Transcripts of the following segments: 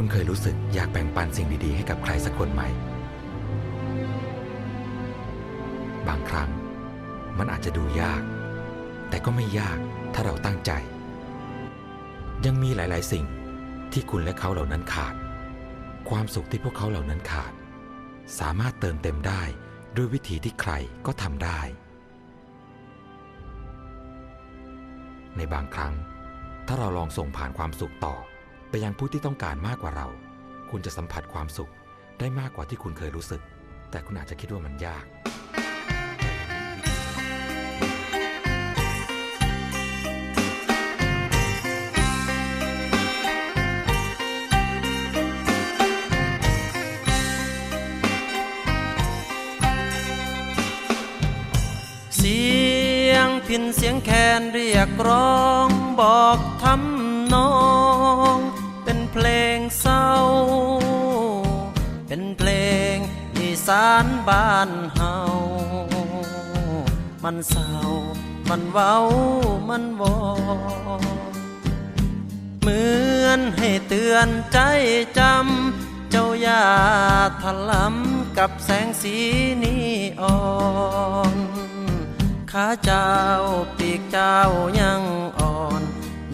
คุณเคยรู้สึกอยากแบ่งปันสิ่งดีๆ ให้กับใครสักคนไหม บางครั้งมันอาจจะดูยาก แต่ก็ไม่ยากถ้าเราตั้งใจ ยังมีหลายๆ สิ่งที่คุณและเขาเหล่านั้นขาด ความสุขที่พวกเขาเหล่านั้นขาด สามารถเติมเต็มได้ด้วยวิธีที่ใครก็ทำได้ ในบางครั้ง ถ้าเราลองส่งผ่านความสุขต่อ ไปยังผู้ที่ต้องการมากกว่าเรา คุณจะสัมผัสความสุขได้มากกว่าที่คุณเคยรู้สึก แต่คุณอาจจะคิดว่ามันยาก เสียงพินเสียงแคนเรียกร้องบอกทำ สานบ้านเฮา มันเศร้า มันเว้า มันวอเหมือนให้เตือนใจจำ เจ้าอย่าถลำกับแสงสีนีอ่อนขาเจ้าปีกเจ้ายังอ่อน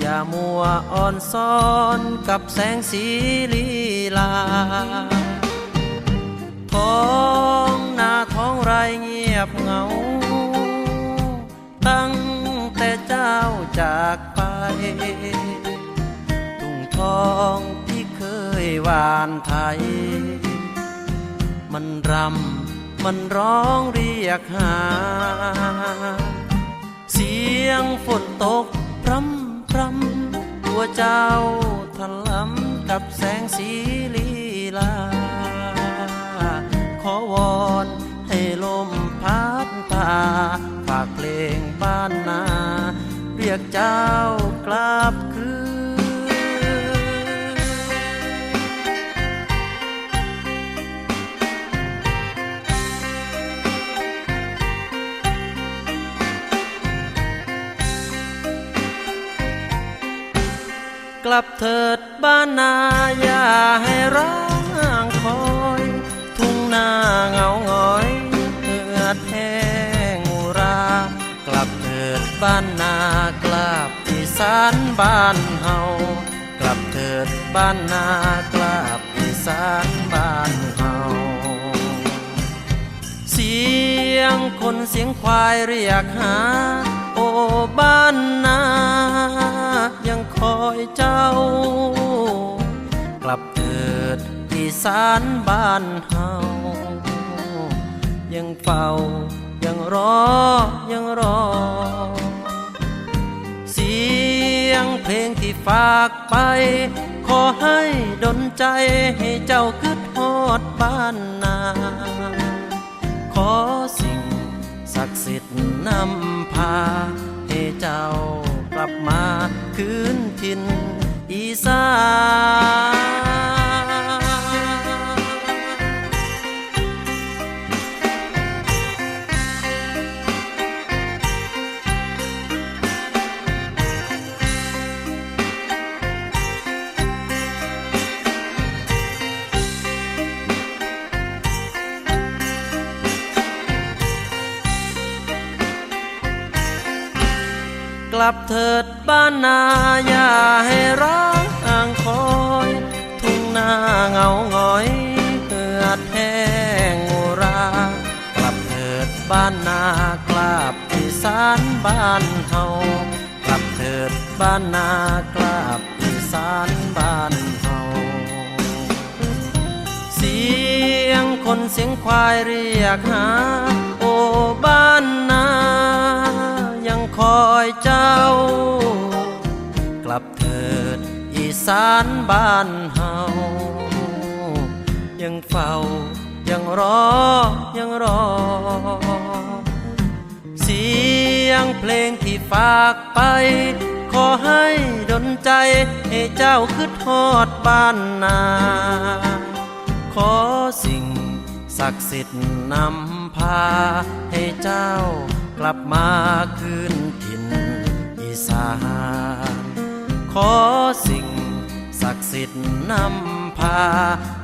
อย่ามัวอ่อนซ้อนกับแสงสีลีลา จากไป ทุ่งทองที่เคยหวานไทย มันรำมันร้องเรียกหา เสียงฝนตกพรำพรำตัวเจ้าทะล้ำกับแสงสีลีลา ขอวอนให้ลมพัดพาฝากเพลงบ้านนา ยกเจ้ากลับคืนกลับเถิดบ้านนาอย่าให้ร้างคอย ทุ่งนาเงาหงอย บ้านนากลับอีสานบ้านเฮากลับเถิดบ้านนากลับอีสานบ้านเฮาเสียงคนเสียงควายเรียกหา โอ้บ้านนา ยังคอยเจ้า กลับเถิดอีสานบ้านเฮายังเฝ้ายังรอยังรอ ยงเพลงที่ฝากไป ขอให้ดนใจให้เจ้าคิดฮอดบ้านนา ขอสิ่งศักดิ์สิทธิ์นำพา ให้เจ้ากลับมาคืนถิ่นอีสาน ลับเถิดบ้านนาอย่าให้ร้างอ่างคอย ทุ่งนาเงาหงอยเหือดแห้งรากลับเถิดบ้านนากลับอีสานบ้านเฮากลับเถิดบ้านนากลับอีสานบ้านเฮาเสียงคนเสียงควายเรียกหา เจ้า กลับเถิดอีสานบ้านเฮา ยังเฝ้ายังรอยังรอ เสียงเพลงที่ฝากไป ขอให้ดนใจให้เจ้าคืดฮอดบ้านนา ขอสิ่งศักดิ์สิทธิ์นำพาให้เจ้ากลับมาคืน สานขอสิ่งศักดิ์สิทธิ์นำพา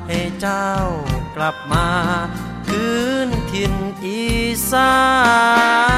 ให้เจ้ากลับมา คืนถิ่นอีสาน